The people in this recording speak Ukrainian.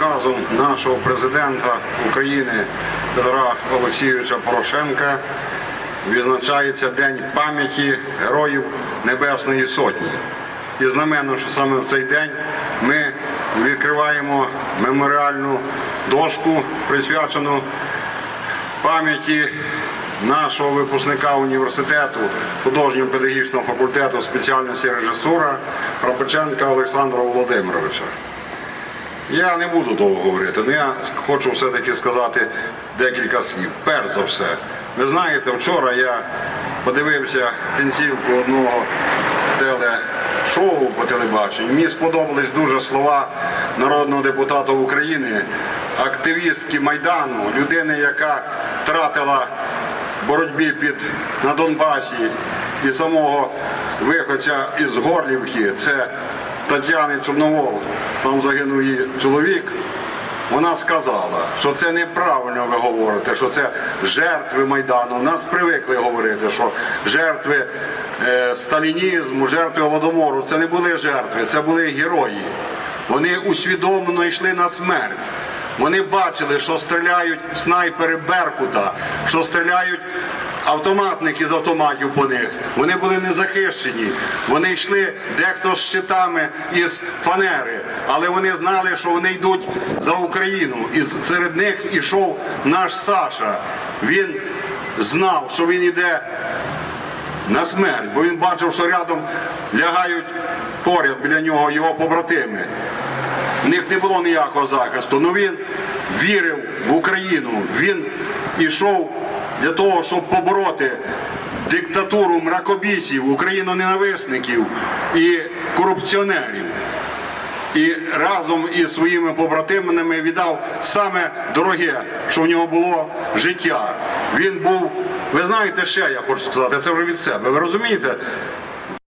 указом нашого президента України Петра Олексійовича Порошенка відзначається День пам'яті героїв Небесної Сотні. І знаменно, що саме в цей день ми відкриваємо меморіальну дошку, присвячену пам'яті нашого випускника університету художнього педагогічного факультету спеціальності режисура Храпаченка Олександра Володимировича. Я не буду довго говорити, але я хочу все-таки сказати декілька слів. Перш за все, ви знаєте, вчора я подивився кінцівку одного телешоу по телебаченню. Мені сподобались дуже слова народного депутата України, активістки Майдану, людини, яка втратила боротьбі під на Донбасі і самого виходця із Горлівки. Це Тетяни Чорновол, там загинув її чоловік. Вона сказала, що це неправильно ви говорите, що це жертви Майдану. Нас привикли говорити, що жертви е, сталінізму, жертви голодомору це не були жертви, це були герої. Вони усвідомлено йшли на смерть. Вони бачили, що стріляють снайпери Беркута, що стріляють автоматник із автоматів по них. Вони були не захищені. Вони йшли дехто з щитами із фанери, але вони знали, що вони йдуть за Україну. І серед них ішов наш Саша. Він знав, що він йде на смерть, бо він бачив, що рядом лягають поряд біля нього його побратими. В них не було ніякого захисту. але він вірив в Україну. Він ішов для того, щоб побороти диктатуру мракобісів, україноненависників і корупціонерів. І разом із своїми побратимами віддав саме дороге, що в нього було життя. Він був, ви знаєте, ще я хочу сказати, це вже від себе. Ви розумієте,